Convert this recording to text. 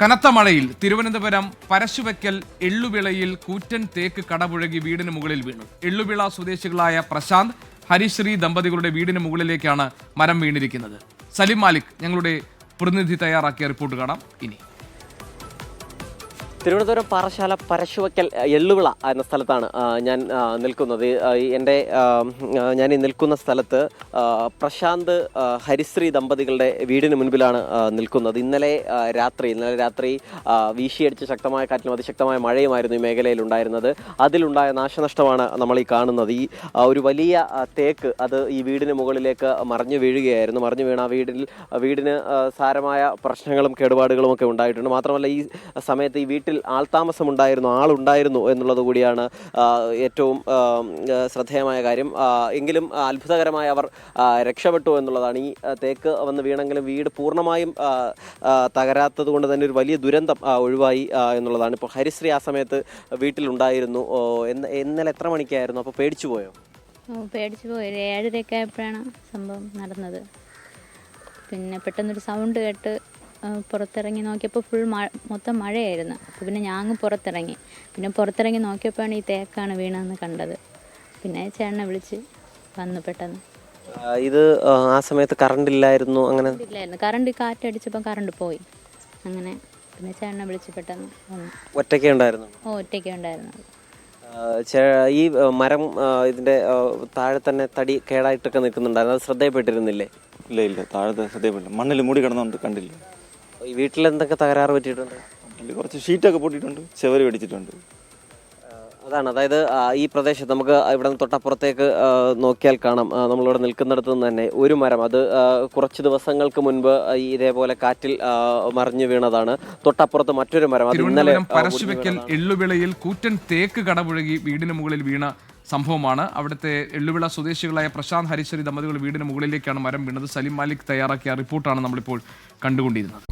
കനത്ത മഴയിൽ തിരുവനന്തപുരം പരശുവയ്ക്കൽ എള്ളുവിളയിൽ കൂറ്റൻ തേക്ക് കടപുഴകി വീടിന് മുകളിൽ വീണു. എള്ളുവിള സ്വദേശികളായ പ്രശാന്ത് ഹരിശ്രീ ദമ്പതികളുടെ വീടിന് മുകളിലേക്കാണ് മരം വീണിരിക്കുന്നത്. സലിം മാലിക് ഞങ്ങളുടെ പ്രതിനിധി തയ്യാറാക്കിയ റിപ്പോർട്ട് കാണാം. ഇനി തിരുവനന്തപുരം പാറശാല പരശുവയ്ക്കൽ എള്ളുവിള എന്ന സ്ഥലത്താണ് ഞാൻ നിൽക്കുന്നത്. എന്റെ ഞാൻ ഈ നിൽക്കുന്ന സ്ഥലത്ത് പ്രശാന്ത് ഹരിശ്രീ ദമ്പതികളുടെ വീടിന് മുൻപിലാണ് നിൽക്കുന്നത്. ഇന്നലെ രാത്രി ഇന്നലെ രാത്രി വീശിയടിച്ച് ശക്തമായ കാറ്റിലും അതിശക്തമായ മഴയുമായിരുന്നു ഈ മേഖലയിൽ ഉണ്ടായിരുന്നത്. അതിലുണ്ടായ നാശനഷ്ടമാണ് നമ്മൾ ഈ കാണുന്നത്. ഈ ഒരു വലിയ തേക്ക് അത് ഈ വീടിന് മുകളിലേക്ക് മറിഞ്ഞു വീഴുകയായിരുന്നു. മറിഞ്ഞു വീണ വീടിൽ വീടിന് സാരമായ പ്രശ്നങ്ങളും കേടുപാടുകളും ഒക്കെ ഉണ്ടായിട്ടുണ്ട്. മാത്രമല്ല ഈ സമയത്ത് ഈ വീട്ടിൽ ആൾതാമസം ഉണ്ടായിരുന്നു ആളുണ്ടായിരുന്നു എന്നുള്ളത് കൂടിയാണ് ഏറ്റവും ശ്രദ്ധേയമായ കാര്യം. എങ്കിലും അത്ഭുതകരമായി അവർ രക്ഷപ്പെട്ടു എന്നുള്ളതാണ്. ഈ തേക്ക് വന്ന് വീണെങ്കിലും വീട് പൂർണമായും തകരാത്തത് കൊണ്ട് തന്നെ ഒരു വലിയ ദുരന്തം ഒഴിവായി എന്നുള്ളതാണ്. ഇപ്പോൾ ഹരിശ്രീ ആ സമയത്ത് വീട്ടിലുണ്ടായിരുന്നു. ഇന്നലെ എത്ര മണിക്കായിരുന്നു? അപ്പോൾ പേടിച്ചു പോയോ? പേടിച്ചു പോയി. ഒരു ഏഴരയൊക്കെ ആയപ്പോഴാണ് സംഭവം നടന്നത്. പിന്നെ പെട്ടെന്നൊരു സൗണ്ട് കേട്ട് പുറത്തിറങ്ങി നോക്കിയപ്പോൾ ഫുൾ മഴ മൊത്തം മഴയായിരുന്നു. അപ്പോൾ പിന്നെ ഞാൻ അങ്ങ് പുറത്തിറങ്ങി. പിന്നെ പുറത്തിറങ്ങി നോക്കിയപ്പോഴാണ് ഈ തേക്കാണ് വീണതെന്ന് കണ്ടത്. പിന്നെ ചേട്ടനെ വിളിച്ച് വന്നു പെട്ടെന്ന്. ഇത് ആ, സമയത്ത് കറണ്ട് ഇല്ലായിരുന്നു അങ്ങനെ ഇല്ലായിരുന്നു. കറണ്ട് കാറ്റടിച്ചപ്പോൾ കറണ്ട് പോയി. അങ്ങനെ പിന്നെ ചേട്ടനെ വിളിച്ച് പെട്ടെന്ന് വന്നു. ഒറ്റയ്ക്കേ ഉണ്ടായിരുന്നു? ഓ ഒറ്റയ്ക്ക് ഉണ്ടായിരുന്നു. ഈ മരം ഇതിന്റെ താഴെ തന്നെ തടി കേടായിട്ടൊക്കെ നിൽക്കുന്നുണ്ടായിരുന്നു. അത് ശ്രദ്ധയപ്പെട്ടിരുന്നില്ലേ ഇല്ല ഇല്ല. താഴത്തെ ശ്രദ്ധയപ്പെട്ടില്ല മണ്ണിൽ മൂടി കിടന്നുകൊണ്ട് കണ്ടില്ല. ഈ വീട്ടിൽ എന്തൊക്കെ തകരാറ് പറ്റിയിട്ടുണ്ട്? അതിൽ കുറച്ച് ഷീറ്റൊക്കെ പൊട്ടിയിട്ടുണ്ട് ചെവര് പിടിച്ചിട്ടുണ്ട് അതാണ്. അതായത് ആ, ഈ പ്രദേശത്ത് നമുക്ക് ഇവിടെ നിന്ന് തൊട്ടപ്പുറത്തേക്ക് ആ, നോക്കിയാൽ കാണാം. ആ, നമ്മളിവിടെ നിൽക്കുന്നിടത്ത് നിന്ന് തന്നെ ഒരു മരം. അത് ആ, കുറച്ച് ദിവസങ്ങൾക്ക് മുൻപ് ഈ ഇതേപോലെ കാറ്റിൽ ആ, മറിഞ്ഞു വീണതാണ്. തൊട്ടപ്പുറത്ത് മറ്റൊരു മരം. അത് ഇന്നലെ തിരുവനന്തപുരം ആ, പരശുവയ്ക്കൽ എള്ളുവിളയിൽ കൂറ്റൻ തേക്ക് കടപുഴകി വീടിന് മുകളിൽ വീണ സംഭവമാണ്. അവിടുത്തെ എള്ളുവിള സ്വദേശികളായ പ്രശാന്ത് ഹരിശ്വരി ദമ്പതികൾ വീടിന് മുകളിലേക്കാണ് മരം വീണത്. സലിം മാലിക് തയ്യാറാക്കിയ റിപ്പോർട്ടാണ് നമ്മളിപ്പോൾ കണ്ടുകൊണ്ടിരുന്നത്.